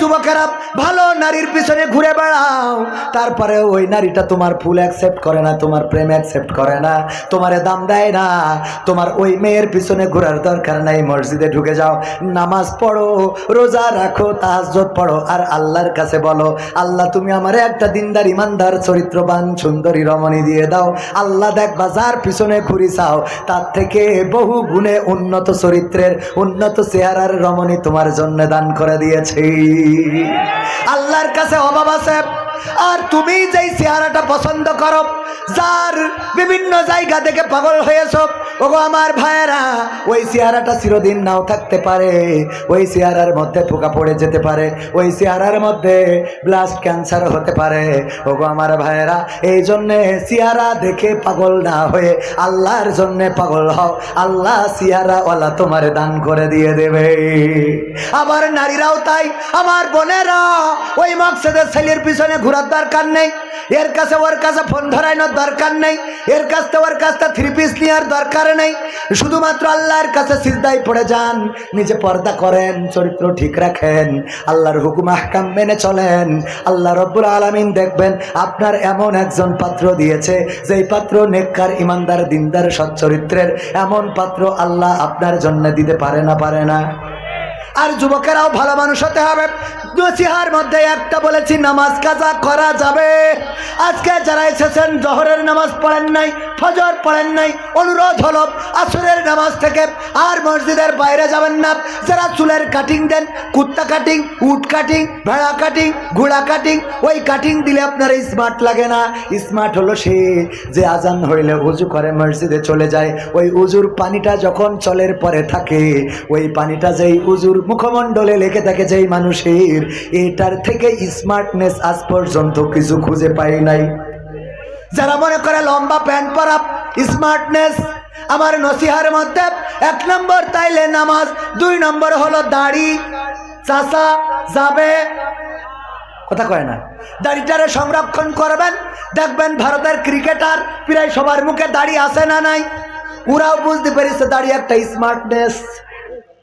যুবকেরা, ভালো নারীর পিছনে ঘুরে বেড়াও। তারপরে ওই নারীটা তোমার ফুল অ্যাকসেপ্ট করে না, তোমার প্রেম অ্যাকসেপ্ট করে না, তোমারে দাম দেয় না। তোমার ওই মেয়ের পিছনে ঘোরার দরকার নাই, মসজিদে ঢুকে যাও, নামাজ পড়ো, রোজা রাখো তাহাজ্জত পড়ো, আর আল্লাহর কাছে বলো, আল্লাহ, তুমি আমার একটা দিনদার ইমানদার চরিত্রবান, সুন্দরী রমণী দিয়ে দাও। আল্লাহ দেখবা যার পিছনে ঘুরি চাও। তার থেকে বহু গুণে উন্নত চরিত্রের, উন্নত চেহারার রমণী তোমার জন্য দান করে দিয়েছি। আল্লাহর কাছে অভাব আছে। আর তুমি যেই চেহারাটা পছন্দ করো, যার বিভিন্ন জায়গা থেকে পাগল হয়েছ, ওগো আমার ভাইয়েরা ওই চেহারাটা চিরদিন নাও থাকতে পারে। ওই চেহারার মধ্যে পোকা পড়ে যেতে পারে। ওই চেহারার মধ্যে ব্লাস্ট ক্যান্সার হতে পারে। ওগো আমার ভাইয়েরা, এই জন্যে চেহারা দেখে পাগল না হয়ে আল্লাহর জন্যে পাগল হও। আল্লাহ চেহারাওয়ালা তোমার দান করে দিয়ে দেবে। আবার নারীরাও তাই, আমার বোনেরা। ওই মকসদের ছেলের পিছনে ঘোরার দরকার নেই। এর কাছে ওর কাছে ফোন ধরানোর দরকার নেই। এর কাছ ওর কাছ থেকে থ্রি পিস নেওয়ার দরকার নেই। শুধুমাত্র আল্লাহর কাছে সিজদাই পড়ে যান, নিজে পর্দা করেন, চরিত্র ঠিক রাখেন, আল্লাহর হুকুম, আহকাম মেনে চলেন, আল্লাহ রব্বুল আলমিন দেখবেন আপনার এমন একজন পাত্র দিয়েছে, যেই পাত্র নেককার, ইমানদার, দিনদার, সচ্চরিত্রের, এমন পাত্র আল্লাহ আপনার জন্য দিতে পারে না পারে না। আর যুবকেরাও ভালো মানুষ হতে হবে। নসিহার মধ্যে একটা বলেছি, নামাজ কাজা করা যাবে। আজকে যারা এসেছেন, জহরের নামাজ পড়েন নাই, ফজর পড়েন নাই, অনুরোধ হলো আসরের নামাজ থেকে আর মসজিদের বাইরে যাবেন না। যারা চুলের কাটিং দেন, কুত্তা কাটিং উট কাটিং ভেড়া কাটিং ঘোড়া কাটিং ওই কাটিং দিলে আপনার স্মার্ট লাগে না। স্মার্ট হলো সে যে আজান হইলে উজু করে মসজিদে চলে যায়। ওই উজুর পানিটা যখন চলের পরে থাকে, ওই পানিটা যেই উজুর মুখমণ্ডলে লেগে থাকে যেই মানুষের, এটার থেকে স্মার্টনেস আজ পর্যন্ত কিছু খুঁজে পাই নাই। যারা মনে করে লম্বা প্যান্ট পরা স্মার্টনেস আমার নসিহার মধ্যে এক নম্বর তাইলে নামাজ, দুই নম্বর হলো দাড়ি। চাষা যাবে? কথা কয় না। দাড়িটারে সংরক্ষণ করবেন, দেখবেন ভারতের ক্রিকেটার প্রায় সবার মুখে দাড়ি আসে না নাই। ওরাও বুঝতে পেরেছে দাড়ি একটা স্মার্টনেস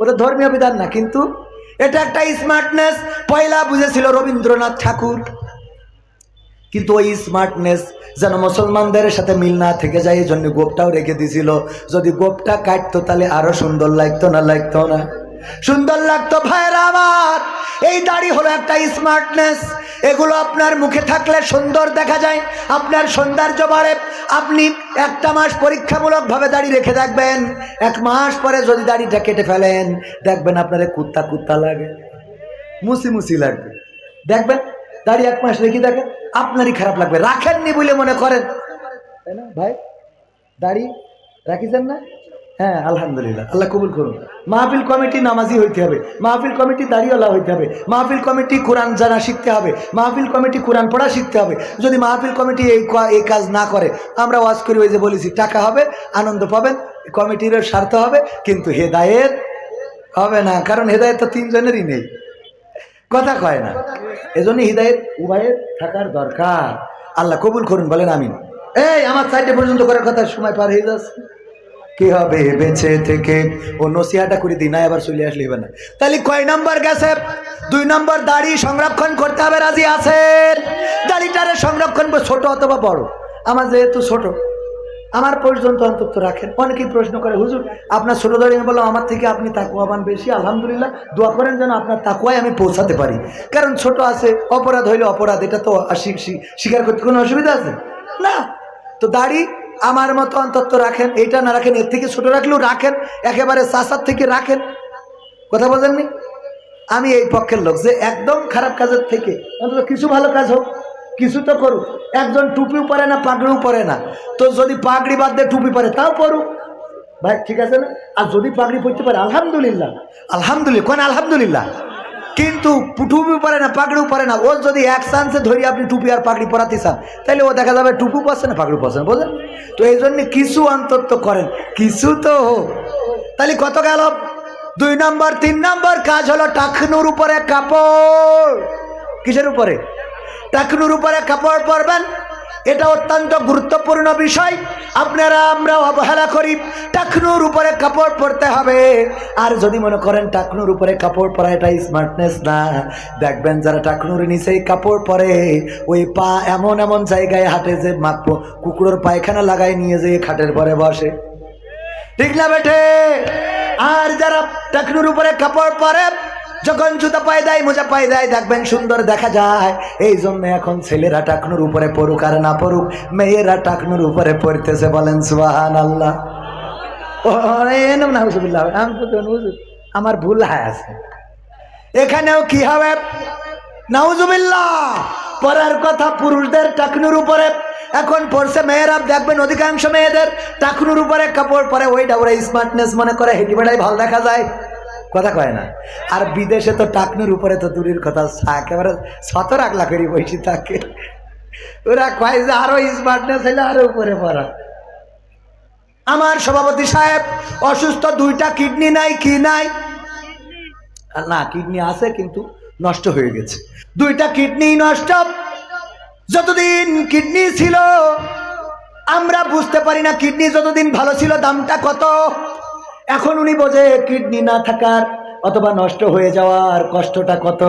ওটা ধর্মীয় বিধান না, কিন্তু এটা একটা স্মার্টনেস পয়লা বুঝেছিল রবীন্দ্রনাথ ঠাকুর। কিন্তু ওই স্মার্টনেস যেন মুসলমানদের সাথে মিল না থেকে যায়, এই জন্য গোপটাও রেখে দিছিল যদি গোপটা কাটতো, তাহলে আরও সুন্দর লাগতো না লাগতো না। সুন্দর লাগতো ভাইরা আমার এই দাড়ি হলো একটা স্মার্টনেস এগুলো আপনার মুখে থাকলে সুন্দর দেখা যায়। আপনার সৌন্দর্য বাড়ে। আপনি একটা মাস পরীক্ষামূলকভাবে দাড়ি রেখে দেখবেন। এক মাস পরে যদি দাড়িটা কেটে ফেলেন, দেখবেন আপনার কুত্তা কুত্তা লাগে। মুসি মুসি লাগবে। দেখবেন? দাড়ি এক মাস রেখে দেখেন, আপনারই খারাপ লাগবে। রাখেননি বলে মনে করেন। তাই না? ভাই, দাড়ি রাখিছেন না? হ্যাঁ আলহামদুলিল্লাহ। আল্লাহ কবুল করুন। মাহফিল কমিটি নামাজি হইতে হবে। মাহফিল কমিটি দাড়িওয়ালা হইতে হবে। মাহফিল কমিটি কোরআন জানা শিখতে হবে। মাহফিল কমিটি কোরআন পড়া শিখতে হবে। যদি মাহফিল কমিটি এই এই কাজ না করে, আমরা ওয়াজ করি, ওই যে বলেছি, টাকা হবে, আনন্দ পাবেন কমিটিরও স্বার্থ হবে, কিন্তু হেদায়েত হবে না, কারণ হেদায়েত তো তিনজনেরই নেই। কথা কয় না। এজন্য হৃদায়ত উভয়ের থাকার দরকার। আল্লাহ কবুল করুন, বলেন আমিন। এই, আমার সাইডে পর্যন্ত করার কথা, সময় পার হয়ে যাচ্ছে। কি হবে বেঁচে থেকে? ও নসিহাটা করে দিই না এবার চলে আসলে হবে না। তাহলে কয় নাম্বার গেছে? দুই নম্বর দাড়ি সংরক্ষণ করতে হবে, রাজি আছে দাড়িটারে সংরক্ষণ ছোট অথবা বড়? আমার যেহেতু ছোট, আমার পর্যন্ত অন্তত রাখেন। অনেকেই প্রশ্ন করে, হুজুর, আপনার ছোট দাঁড়ি আমি আমার থেকে আপনি তাকুয়াবান বেশি, আলহামদুলিল্লাহ। দোয়া করেন যেন আপনার তাকুয়ায় আমি পৌঁছাতে পারি। কারণ ছোট আছে, অপরাধ হইলে অপরাধ, এটা তো স্বীকার করতে কোনো অসুবিধা আছে? না। তো দাড়ি আমার মতো অন্তত রাখেন এটা না রাখেন, এর থেকে ছোট রাখলেও রাখেন, একেবারে চাষার থেকে রাখেন। কথা বোঝেননি আমি এই পক্ষের লোক যে একদম খারাপ কাজের থেকে, অন্তত কিছু ভালো কাজ হোক, কিছু তো করুক। একজন টুপিও পরে না, পাগড়িও পরে না। তো যদি পাগড়ি বাদ দিয়ে টুপি পরে, তাও পরুক। ভাই, ঠিক আছে না? আর যদি পাগড়ি পরতে পারে, আলহামদুলিল্লাহ। আলহামদুলিল্লাহ, কোন আলহামদুলিল্লাহ? কিন্তু টুপি পরে না, পাগড়িও পরে না। ও যদি এক চান্সে ধরি আপনি টুপি আর পাগড়ি পরাতে চান, তাহলে ও দেখা যাবে টুপু পরছে না, পাগড়ি পরছে না, বোঝেন? তো এই জন্য কিছু অন্তত করেন, কিছু তো হোক। তাহলে কত গেল? দুই নম্বর, তিন নম্বর কাজ হলো টাকনুর উপরে কাপড়। কিসের উপরে? টাকনুর উপরে কাপড় পরবেন এটা অত্যন্ত গুরুত্বপূর্ণ বিষয়। আপনারা আমরা অবহেলা করি, টাকনুর উপরে কাপড় পরতে হবে। আর যদি মনে করেন টাকনুর উপরে কাপড় পরা এটা স্মার্টনেস না, দেখবেন যারা টাকনুর নিচেই কাপড় পরে, ওই পা এমন এমন জায়গায় হাঁটে যে মাপো, কুকুরের পায়খানা লাগাই নিয়ে যেয়ে খাটের পরে বসে। ঠিক না বেঠে? আর যারা টাকনুর উপরে কাপড় পরে যখন জুতা পায়ে দেয়, মোজা পায়ে দেয়, দেখবেন সুন্দর দেখা যায়। এই জন্য এখন ছেলেরা টাকনুর উপরে পড়ুক আর না পড়ুক, মেয়েরা টাকনুর উপরে পড়তেছে বলেন সুবাহান আল্লাহ আমার ভুল হয় আছে। এখানেও কি হবে? নাউজুবিল্লাহ পরার কথা পুরুষদের টাকনুর উপরে, এখন পড়ছে মেয়েরা, দেখবেন অধিকাংশ মেয়েদের টাকনুর উপরে কাপড় পরে, ওইটা ওরা স্মার্টনেস মনে করে, হেঁটে বেড়াই ভালো দেখা যায়। কথা কয় না। আর বিদেশে তো টাকনুর উপরে তো দূরের কথা একেবারে সতর আগলা করি বসে থাকে ওরা কয় যে আরও স্মার্টনেস হলে আরও উপরে পড়া। আমার সভাপতি সাহেব, অসুস্থ, দুইটা কিডনি নাই, কি নাই? না, কিডনি আছে কিন্তু নষ্ট হয়ে গেছে। দুইটা কিডনি নষ্ট। যতদিন কিডনি ছিল, আমরা বুঝতে পারি না কিডনি যতদিন ভালো ছিল, দামটা কত। এখন উনি বোঝে কিডনি না থাকার অথবা নষ্ট হয়ে যাওয়ার কষ্টটা কত।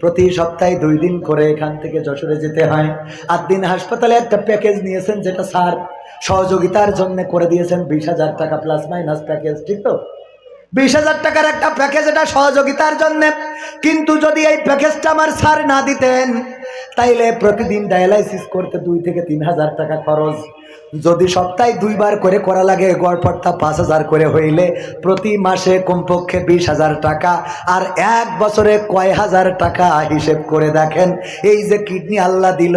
প্রতি সপ্তাহে দুই দিন করে এখান থেকে যশোরে যেতে হয়। আট দিন হাসপাতালে একটা প্যাকেজ নিয়েছেন যেটা স্যার সহযোগিতার জন্য করে দিয়েছেন। বিশ হাজার টাকা প্লাস মাইনাস প্যাকেজ, ঠিক তো? বিশ হাজার টাকার একটা প্যাকেজ, এটা সহযোগিতার জন্য। কিন্তু যদি এই প্যাকেজটা আমার স্যার না দিতেন, তাইলে প্রতিদিন ডায়ালাইসিস করতে দুই থেকে তিন হাজার টাকা খরচ। যদি সপ্তাহে দুইবার করে করা লাগে, গড়পড়তা পাঁচ হাজার করে হইলে প্রতি মাসে কমপক্ষে বিশ হাজার টাকা। আর এক বছরে কয় হাজার টাকা হিসেব করে দেখেন, এই যে কিডনি আল্লাহ দিল,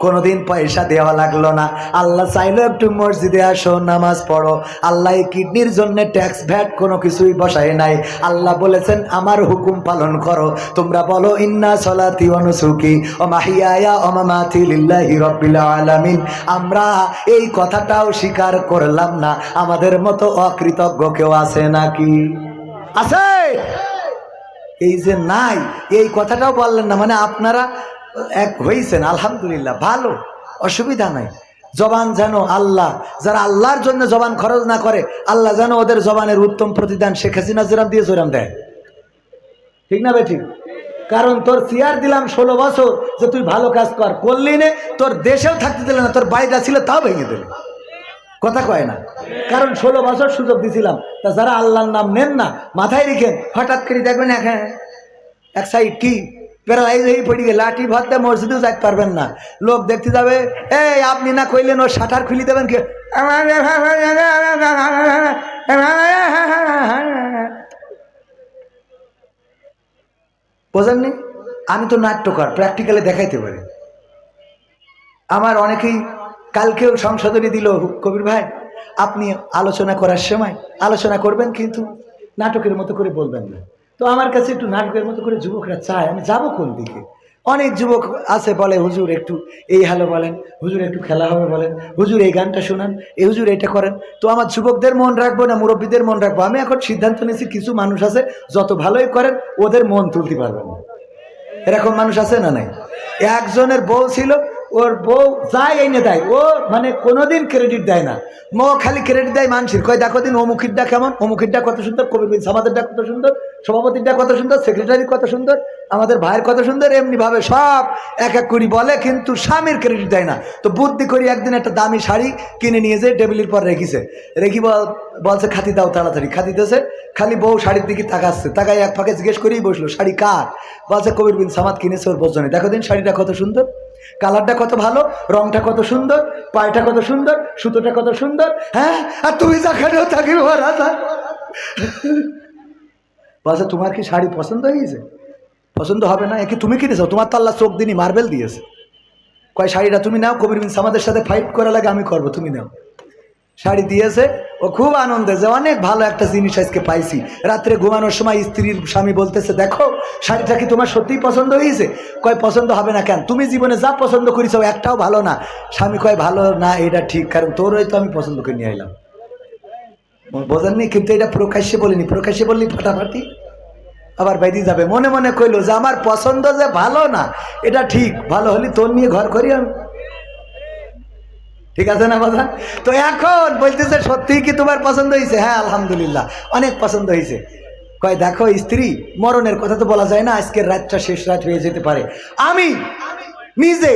কোনোদিন পয়সা দেওয়া লাগল না। আল্লাহ চাইলো একটু মসজিদে আসো, নামাজ পড়ো। আল্লাহ এই কিডনির জন্য ট্যাক্স ভ্যাট কোনো কিছুই বসায় নাই। আল্লাহ বলেছেন, আমার হুকুম পালন করো। তোমরা বলো, ইন্না সলাতি অনুসুকি ও মাহিয়ায়া ও মামাতি লিল্লাহি রব্বিল আলামিন। আমরা এই কথাটাও স্বীকার করলাম না। আমাদের মতো অকৃতজ্ঞ কেউ আছে নাকি? আছে? এই যে নাই, এই কথাটাও বললেন না মানে আপনারা এক হয়েছেন আলহামদুলিল্লাহ, ভালো, অসুবিধা নাই। জবান যেন আল্লাহ, যারা আল্লাহর জন্য জবান খরচ না করে, আল্লাহ যেন ওদের জবানের উত্তম প্রতিদান শেখ হাসিনা যেরাম দিয়ে জোরাম দেয়। ঠিক না বেঠিক কারণ তোর চেয়ার দিলাম ষোলো বছর যে তুই ভালো কাজ কর। করলি নে, তোর দেশেও থাকতে দিলে না, তোর বাড়িটা ছিল তাও ভেঙে দিলে। কথা কয় না। কারণ ষোলো বছর সুযোগ দিছিলাম। তা যারা আল্লাহর নাম নেন না, মাথায় রেখেন, হঠাৎ করে দেখবেন এক এক সাইড কি? প্যারালাইজ হয়ে পড়ে লাঠি ভাতে মসজিদেও যাইতে পারবেন না। লোক দেখতে যাবে, এই, আপনি না কইলেন ও শাটার খুলি দেবেন কে? বোঝেননি আমি তো নাট্যকার প্র্যাকটিক্যালে দেখাইতে পারি। আমার অনেকেই কালকেও সংশোধনী দিল, কবির ভাই, আপনি আলোচনা করার সময় আলোচনা করবেন কিন্তু নাটকের মতো করে বলবেন না। তো আমার কাছে একটু নাটকের মতো করে যুবকরা চায়, আমি যাব কোন দিকে? অনেক যুবক আছে বলে, হুজুর একটু এই হ্যালো বলেন, হুজুর একটু খেলা হবে বলেন, হুজুর এই গানটা শোনান, এই হুজুর এটা করেন। তো আমার যুবকদের মন রাখব না, মুরব্বীদের মন রাখব? আমি এখন সিদ্ধান্ত নিয়েছি, কিছু মানুষ আছে, যত ভালোই করেন, ওদের মন তুলতে পারবেন না। এরকম মানুষ আছে না নাই? একজনের বউ ছিল ওর বউ যাই এনে দেয়। ও মানে কোনোদিন ক্রেডিট দেয় না। মো খালি ক্রেডিট দেয় মানুষের। কয়, দেখো দিন অমুখিরটা কেমন? অমুখিরটা কত সুন্দর কবি বিন সামাদেরটা কত সুন্দর, সভাপতিরটা কত সুন্দর সেক্রেটারি কত সুন্দর, আমাদের ভাইয়ের কত সুন্দর এমনি ভাবে সব এক এক করি বলে কিন্তু স্বামীর ক্রেডিট দেয় না। তো বুদ্ধি করি একদিন একটা দামি শাড়ি কিনে নিয়ে যেয়ে টেবিলের পর রেখেছে। রেখি বল- বলছে, খাতি দাও তাড়াতাড়ি। খাতি দিয়েছে খালি বউ শাড়ির দিকে তাকাচ্ছে। তাকাই এক ফাঁকে জিজ্ঞেস করেই বসল, শাড়ি কার? বলছে, কবির বিন সামাদ কিনেছে ওর বোঝনে দেখো দিন, শাড়িটা কত সুন্দর। কালারটা কত ভালো? রংটা কত সুন্দর? পায়টা কত সুন্দর? সুতোটা কত সুন্দর? হ্যাঁ? আর তুমি যেখানেও থাকি। বলছে তোমার কি শাড়ি পছন্দ হয়েছে পছন্দ হবে না? একে তুমি কিনেছো? তোমার তো আল্লাহ চোখ দিনই মার্বেল দিয়েছে। কয়, শাড়িটা তুমি নাও, কবির বিন সামাদের সাথে ফাইট করা লাগে, আমি করব, তুমি নাও। শাড়ি দিয়েছে ও খুব আনন্দে যে অনেক ভালো একটা জিনিস আজকে পাইছি। রাত্রে ঘুমানোর সময় স্ত্রীর স্বামী বলতেছে, দেখো, শাড়িটা কি তোমার সত্যিই পছন্দ হয়েছে কয়, পছন্দ হবে না কেন? তুমি জীবনে যা পছন্দ করেছ, একটাও ভালো না। স্বামী কয়, ভালো না, এটা ঠিক, কারণ তোর হয়তো আমি পছন্দ করে নিয়ে এলাম বোঝেননি, কিন্তু এটা প্রকাশ্যে বলিনি। প্রকাশ্যে বললি ফাটাফাটি। আবার বাইদি যাবে। মনে মনে কইলো যে, আমার পছন্দ যে ভালো না, এটা ঠিক, ভালো হলে তোর নিয়ে ঘর করি আমি। ঠিক আছে না কথা তো এখন বলতেছে, সত্যিই কি তোমার পছন্দ হয়েছে হ্যাঁ আলহামদুলিল্লাহ, অনেক পছন্দ হয়েছে কয়, দেখো, স্ত্রী, মরণের কথা তো বলা যায় না, আজকের রাতটা শেষ রাত হয়ে যেতে পারে। আমি নিজে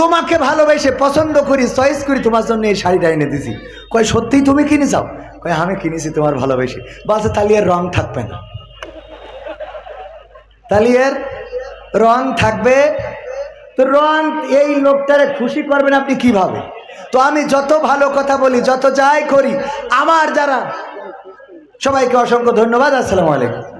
তোমাকে ভালোবেসে পছন্দ করি চয়েস করি, তোমার জন্য এই শাড়িটা এনে দিছি। কয়, সত্যিই তুমি কিনে যাও কয়, আমি কিনেছি তোমার ভালোবেসে। বলছে তাহলে রং থাকবে না। তাহলে রং থাকবে? তো রং এই লোকটারে খুশি করবেন আপনি কীভাবে? তো আমি যত ভালো কথা বলি, যত যাই করি, আমার যারা সবাইকে অসংখ্য ধন্যবাদ, আসসালামু আলাইকুম।